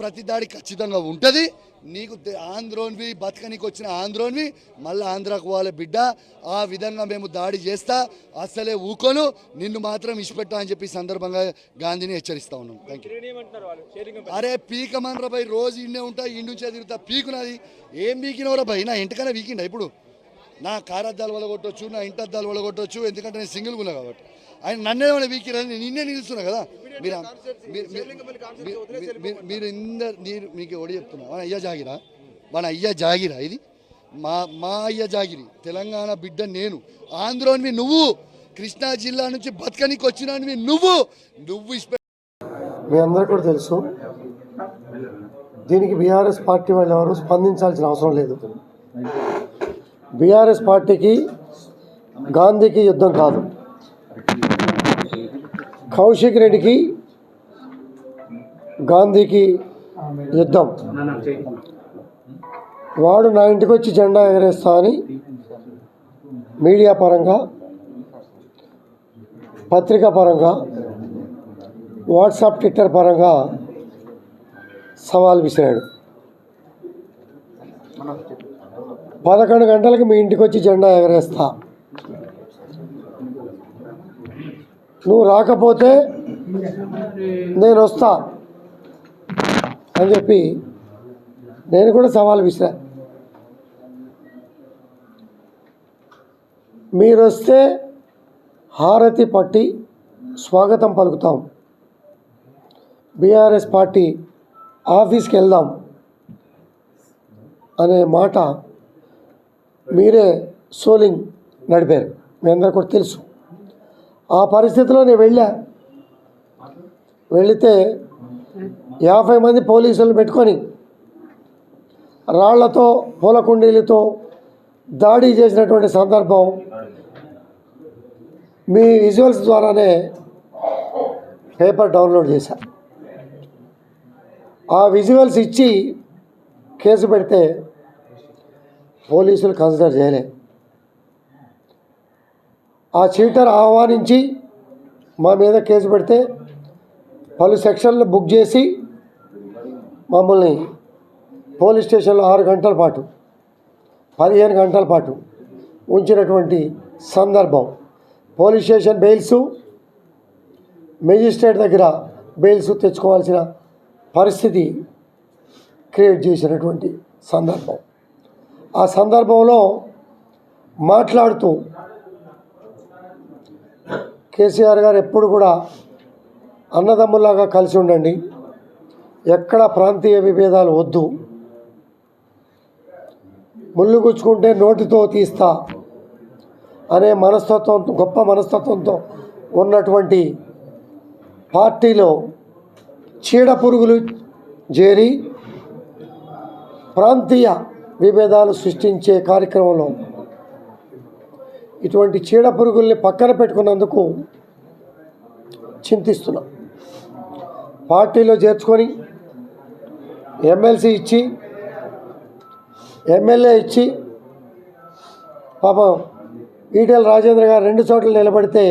ప్రతి దాడి ఖచ్చితంగా ఉంటుంది. నీకు ఆంధ్రోన్వి బతకనికి వచ్చిన ఆంధ్రోన్వి మళ్ళీ ఆంధ్రాకు పోవాలి బిడ్డ. ఆ విధంగా మేము దాడి చేస్తా అసలే ఊకోను. నిన్ను మాత్రం ఇష్టపెట్టా అని చెప్పి సందర్భంగా గాంధీని హెచ్చరిస్తా ఉన్నాం. థ్యాంక్ యూ అరే పీకమనరా భయ్ రోజు ఇండే ఉంటా ఇండి నుంచే తిరుగుతా పీకునది. ఏం పీకినవరా భయ్ నా ఇంటికన్నా పీకిండా ఇప్పుడు? నా కారద్దాలు వల్ల కొట్టొచ్చు నా ఇంటి అద్దాలు వల్ల కొట్టొచ్చు ఎందుకంటే నేను సింగిల్గా ఉన్నా కాబట్టి. ఆయన నన్నేమైనా వీకిరని నేను నిన్నే నిలుస్తున్నా కదా. మీరు మీరు- ఇందరు మీరు మీకు ఎవడు చెప్తున్నా. మన అయ్య జాగిరా. మన అయ్య జాగిరా ఇది. మా మా అయ్య జాగిరి. తెలంగాణ బిడ్డ నేను. ఆంధ్రోనివి నువ్వు. కృష్ణా జిల్లా నుంచి బతకనికి వచ్చినవి నువ్వు. నువ్వు మీ అందరికీ కూడా తెలుసు. దీనికి బీఆర్ఎస్ పార్టీ వాళ్ళు ఎవరు స్పందించాల్సిన అవసరం లేదు. బీఆర్ఎస్ పార్టీకి గాంధీకి యుద్ధం కాదు. కౌశిక్ రెడ్డికి గాంధీకి యుద్ధం. వాడు నా ఇంటికి వచ్చి జెండా ఎగరేస్తా అని మీడియా పరంగా పత్రికా పరంగా వాట్సాప్ ట్విట్టర్ పరంగా సవాల్ విసిరాడు. పదకొండు గంటలకు మీ ఇంటికి వచ్చి జెండా ఎగరేస్తా. నువ్వు రాకపోతే నేను వస్తా అని చెప్పి నేను కూడా సవాల్ విసిరా. మీరు వస్తే హారతి పట్టి స్వాగతం పలుకుతాం. బీఆర్ఎస్ పార్టీ ఆఫీస్కి వెళ్దాం అనే మాట మీరే సోలింగ్ నడిపారు. మీ అందరికీ కూడా తెలుసు. ఆ పరిస్థితిలో నేను వెళ్ళా. వెళితే యాభై మంది పోలీసులు పెట్టుకొని రాళ్ళతో పూల కుండీలతో దాడి చేసినటువంటి సందర్భం మీ విజువల్స్ ద్వారానే పేపర్ డౌన్లోడ్ చేశా. ఆ విజువల్స్ ఇచ్చి కేసు పెడితే పోలీసులు కన్సిడర్ చేయలే. ఆ చీటర్ ఆహ్వానించి మా మీద కేసు పెడితే పలు సెక్షన్లు బుక్ చేసి మమ్మల్ని పోలీస్ స్టేషన్లో ఆరు గంటల పాటు పదిహేను గంటల పాటు ఉంచినటువంటి సందర్భం. పోలీస్ స్టేషన్ బెయిల్సు మెజిస్ట్రేట్ దగ్గర బెయిల్స్ తెచ్చుకోవాల్సిన పరిస్థితి క్రియేట్ చేసినటువంటి సందర్భం. ఆ సందర్భంలో మాట్లాడుతూ కేసీఆర్ గారు ఎప్పుడు కూడా అన్నదమ్ములాగా కలిసి ఉండండి. ఎక్కడ ప్రాంతీయ విభేదాలు వద్దు. ముళ్ళు గుచ్చుకుంటే నోటితో తీస్తా అనే మనస్తత్వం గొప్ప మనస్తత్వంతో ఉన్నటువంటి పార్టీలో చీడ పురుగులు చేరి ప్రాంతీయ విభేదాలు సృష్టించే కార్యక్రమంలో ఇటువంటి చీడ పురుగుల్ని పక్కన పెట్టుకున్నందుకు చింతిస్తున్నాం. పార్టీలో చేర్చుకొని ఎమ్మెల్సీ ఇచ్చి ఎమ్మెల్యే ఇచ్చి పాపం ఈటెల రాజేంద్ర గారు రెండు చోట్ల నిలబడితే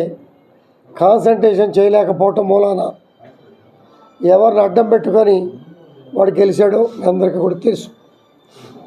కాన్సన్ట్రేషన్ చేయలేకపోవటం మూలాన ఎవరిని అడ్డం పెట్టుకొని వాడు గెలిచాడో అందరికీ కూడా తెలుసు.